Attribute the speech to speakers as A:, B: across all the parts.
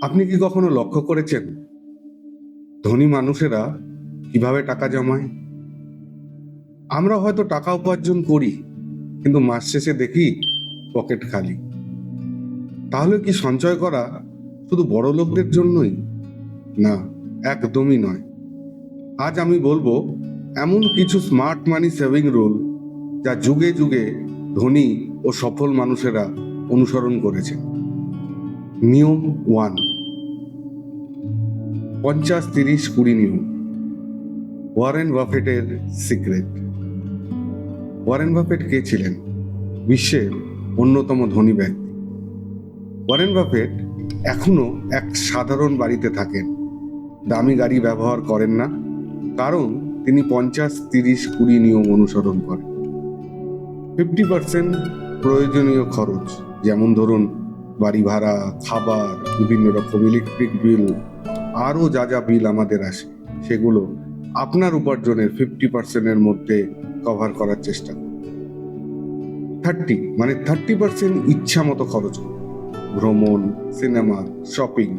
A: আপনি কি কখনো লক্ষ্য করেছেন ধনী মানুষেরা কীভাবে টাকা জমায়? আমরা হয়তো টাকা উপার্জন করি, কিন্তু মাস শেষে দেখি পকেট খালি। তাহলে কি সঞ্চয় করা শুধু বড় লোকদের জন্যই? না, একদমই নয়। আজ আমি বলব, এমন কিছু স্মার্ট মানি সেভিং রুল যা যুগে যুগে ধনী ও সফল মানুষেরা অনুসরণ করেছে। নিয়ম ওয়ান। পঞ্চাশ, তিরিশ, কুড়ি নিয়ম। ওয়ারেন বাফেটের সিক্রেট। ওয়ারেন বাফেট কে ছিলেন? বিশ্বের অন্যতম ধনী ব্যক্তি। ওয়ারেন বাফেট এখনও এক সাধারণ বাড়িতে থাকেন। দামি গাড়ি ব্যবহার করেন না, কারণ তিনি পঞ্চাশ, তিরিশ, কুড়ি নিয়ম অনুসরণ করেন। ফিফটি পার্সেন্ট প্রয়োজনীয় খরচ, যেমন ধরুন বাড়ি ভাড়া, খাবার, বিভিন্ন রকম ইলেকট্রিক বিল আরও যা যা বিল আমাদের আসে, সেগুলো আপনার উপার্জনের ফিফটি পার্সেন্টের মধ্যে কভার করার চেষ্টা করুন। থার্টি মানে থার্টি পার্সেন্ট ইচ্ছা মতো খরচ করুন। ভ্রমণ সিনেমা শপিং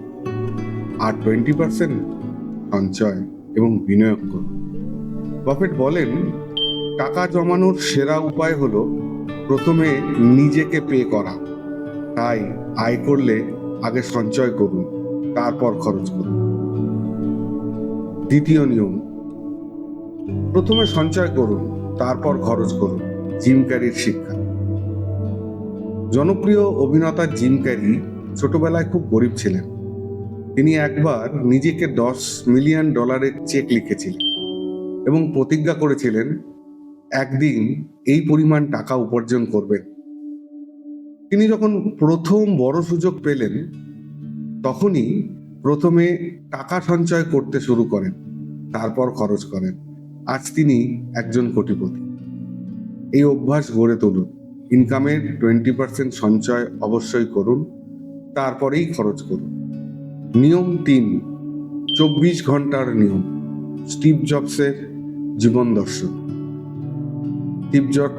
A: আর টোয়েন্টি পার্সেন্ট সঞ্চয় এবং বিনিয়োগ করুন। বাফেট বলেন, টাকা জমানোর সেরা উপায় হলো প্রথমে নিজেকে পে করা। তাই আয় করলে আগে সঞ্চয় করুন, তারপর খরচ করুন। দ্বিতীয় নিয়ম, প্রথমে সঞ্চয় করুন, তারপর খরচ করুন জিম ক্যারির শিক্ষা। জনপ্রিয় অভিনেতা জিম ক্যারি ছোটবেলায় খুব গরিব ছিলেন। তিনি একবার নিজেকে দশ মিলিয়ন ডলারের চেক লিখেছিলেন এবং প্রতিজ্ঞা করেছিলেন, একদিন এই পরিমাণ টাকা উপার্জন করবেন। তিনি যখন প্রথম বড় সুযোগ পেলেন, তখনই প্রথমে টাকা সঞ্চয় করতে শুরু করেন, তারপর খরচ করেন। আজ তিনি একজন কোটিপতি। এই অভ্যাস গড়ে তুলুন। ইনকামের টোয়েন্টি পার্সেন্ট সঞ্চয় অবশ্যই করুন, তারপরেই খরচ করুন। নিয়ম তিন, চব্বিশ ঘণ্টার নিয়ম। স্টিভ জবসের জীবন দর্শন। স্টিভ জব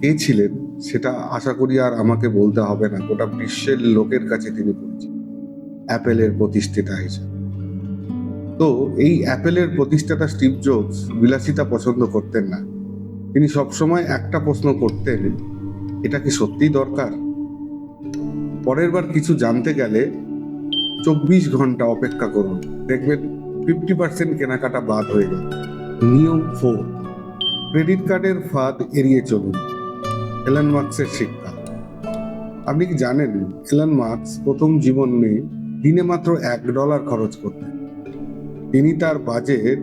A: কে ছিলেন? সেটা আশা করি আর আমাকে বলতে হবে না। গোটা বিশ্বের লোকের কাছে তিনি পরিচিত। অ্যাপেলের প্রতিষ্ঠাতা হিসেবে। তো এই অ্যাপেলের প্রতিষ্ঠাতা স্টিভ জবস বিলাসিতা পছন্দ করতেন না। তিনি সবসময় একটা প্রশ্ন করতেন, এটা কি সত্যিই দরকার? পরের বার কিছু জানতে গেলে চব্বিশ ঘণ্টা অপেক্ষা করুন। দেখবেন ফিফটি পার্সেন্ট কেনাকাটা বাদ হয়ে যাবে নিয়ম ফোর। ক্রেডিট কার্ডের ফাঁদ এড়িয়ে চলুন। এলান মার্কসের শিক্ষা। আপনি কি জানেন, এলান মার্কস প্রথম জীবনে দিনে মাত্র এক ডলার খরচ করতেন। তিনি তার বাজেট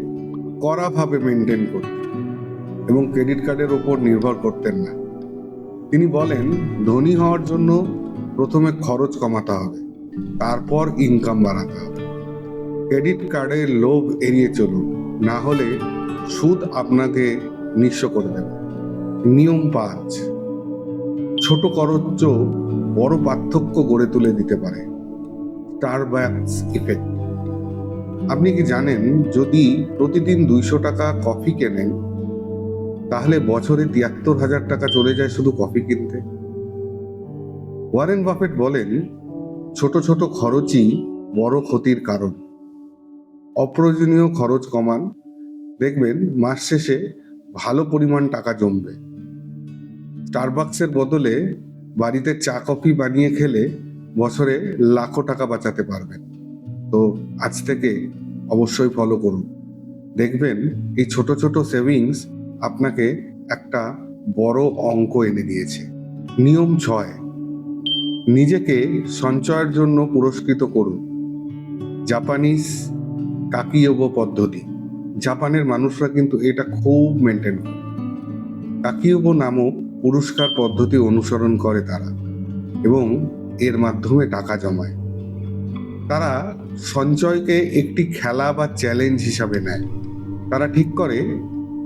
A: কড়াভাবে মেনটেন করতেন এবং ক্রেডিট কার্ডের ওপর নির্ভর করতেন না। তিনি বলেন, ধনী হওয়ার জন্য প্রথমে খরচ কমাতে হবে, তারপর ইনকাম বাড়াতে হবে। ক্রেডিট কার্ডের লোভ এড়িয়ে চলুন, না হলে সুদ আপনাকে নিঃস্ব করে দেবে। নিয়ম পাঁচ। খরচ বড় পার্থক্য গড়ে তুলে দিতে পারে। Starbucks effect. আপনি কি জানেন, যদি প্রতিদিন দুইশো টাকা কফি কেনেন, তাহলে বছরে তিয়াত্তর হাজার টাকা চলে যায় শুধু কফি কিনতে? ওয়ারেন বাফেট বলেন, ছোট ছোট খরচই বড় ক্ষতির কারণ। অপ্রয়োজনীয় খরচ কমান। দেখবেন, মাস শেষে ভালো পরিমাণ টাকা জমবে। স্টারবাক্সের বদলে বাড়িতে চা, কফি বানিয়ে খেলে বছরে লাখো টাকা বাঁচাতে পারবেন। তো আজ থেকে অবশ্যই ফলো করুন। দেখবেন এই ছোট ছোট সেভিংস আপনাকে একটা বড় অঙ্ক এনে দিয়েছে। নিয়ম ছয়, নিজেকে সঞ্চয়ের জন্য পুরস্কৃত করুন। জাপানিজ কাকিয়োগো পদ্ধতি। জাপানের মানুষরা কিন্তু এটা খুব মেনটেন করে। কাকিয়োগো নামক পুরস্কার পদ্ধতি অনুসরণ করে তারা এবং এর মাধ্যমে টাকা জমায়। তারা সঞ্চয়কে একটি খেলা বা চ্যালেঞ্জ হিসাবে নেয়। তারা ঠিক করে,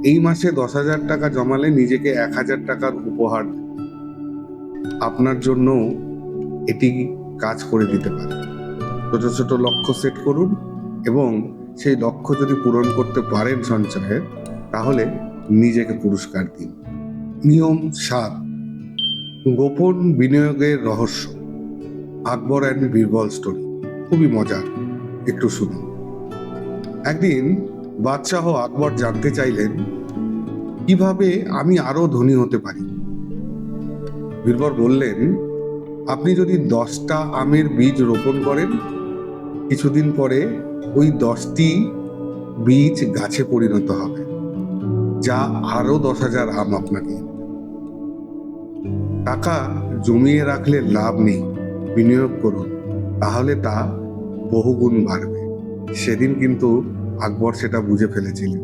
A: এই মাসে দশ হাজার টাকা জমালে নিজেকে এক হাজার টাকার উপহার আপনার জন্য এটি কাজ করে দিতে পারে। ছোট ছোট লক্ষ্য সেট করুন এবং সেই লক্ষ্য যদি পূরণ করতে পারেন সঞ্চয়ের, তাহলে নিজেকে পুরস্কার দিন। নিয়ম সাত। গোপন বিনিয়োগের রহস্য। আকবর অ্যান্ড বীরবল স্টোরি খুবই মজার একটু শুনুন। একদিন বাদশাহ আকবর জানতে চাইলেন, কীভাবে আমি আরও ধনী হতে পারি? বীরবর বললেন, আপনি যদি দশটা আমের বীজ রোপণ করেন, কিছুদিন পরে ওই দশটি বীজ গাছে পরিণত হবে, যা আরও দশ হাজার আম আপনাকে। টাকা জমিয়ে রাখলে লাভ নেই, বিনিয়োগ করুন, তাহলে তা বহুগুণ বাড়বে। সেদিন কিন্তু আকবর সেটা বুঝে ফেলেছিলেন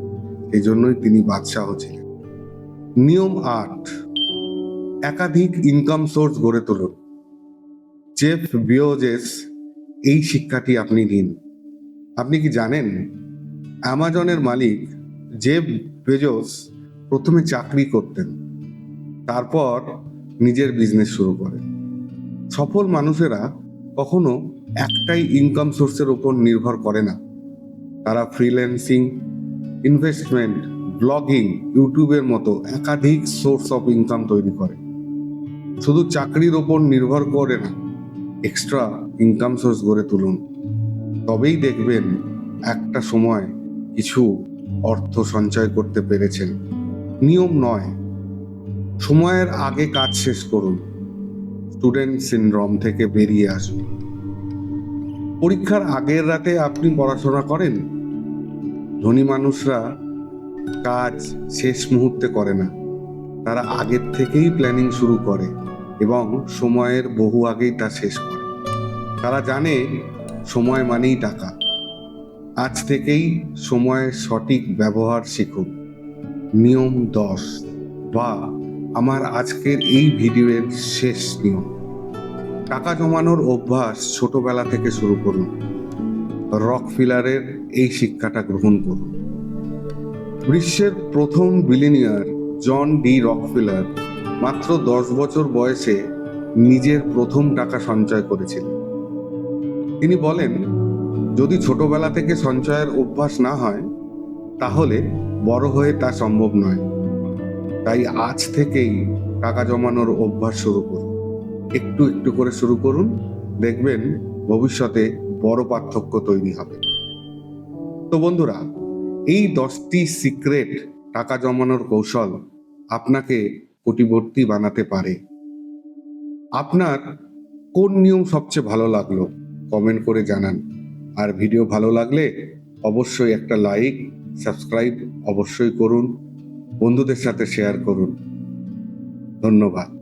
A: এই জন্যই তিনি বাদশাহ ছিলেন। নিয়ম আট, একাধিক ইনকাম সোর্স গড়ে তুলুন। জেফ বিওজেস এই শিক্ষাটি আপনি নিন। আপনি কি জানেন অ্যামাজনের মালিক জেফ বেজোস প্রথমে চাকরি করতেন, তারপর নিজের বিজনেস শুরু করে। সফল মানুষেরা কখনো একটাই ইনকাম সোর্সের উপর নির্ভর করে না। তারা ফ্রিল্যান্সিং ইনভেস্টমেন্ট ব্লগিং ইউটিউবের মতো একাধিক সোর্স অফ ইনকাম তৈরি করে। শুধু চাকরির ওপর নির্ভর করে না এক্সট্রা ইনকাম সোর্স গড়ে তুলুন। তবেই দেখবেন একটা সময় কিছু অর্থ সঞ্চয় করতে পেরেছেন। নিয়ম নয় সময়ের আগে কাজ শেষ করুন। স্টুডেন্ট সিনড্রম থেকে বেরিয়ে আসুন। পরীক্ষার আগের রাতে আপনি পড়াশোনা করেন? ধনী মানুষরা কাজ শেষ মুহূর্তে করে না। তারা আগের থেকেই প্ল্যানিং শুরু করে এবং সময়ের বহু আগেই তা শেষ করে। তারা জানে সময় মানেই টাকা। আজ থেকেই সময়ের সঠিক ব্যবহার শিখুন। নিয়ম দশ বা আমার আজকের এই ভিডিওর শেষ নিয়ম টাকা জমানোর অভ্যাস ছোটবেলা থেকে শুরু করুন। রক ফিলারের এই শিক্ষাটা গ্রহণ করুন। বিশ্বের প্রথম বিলিনিয়ার জন ডি রকফিলার মাত্র দশ বছর বয়সে নিজের প্রথম টাকা সঞ্চয় করেছিলেন। তিনি বলেন, যদি ছোটবেলা থেকে সঞ্চয়ের অভ্যাস না হয়, তাহলে বড় হয়ে তা সম্ভব নয়। তাই আজ থেকেই টাকা জমানোর অভ্যাস শুরু করুন। একটু একটু করে শুরু করুন। দেখবেন ভবিষ্যতে বড় পার্থক্য তৈরি হবে। তো বন্ধুরা, এই দশটি সিক্রেট টাকা জমানোর কৌশল আপনাকে কোটিবর্তী বানাতে পারে। আপনার কোন নিয়ম সবচেয়ে ভালো লাগল কমেন্ট করে জানান। আর ভিডিও ভালো লাগলে অবশ্যই একটা লাইক, সাবস্ক্রাইব অবশ্যই করুন। বন্ধুদের সাথে শেয়ার করুন। ধন্যবাদ।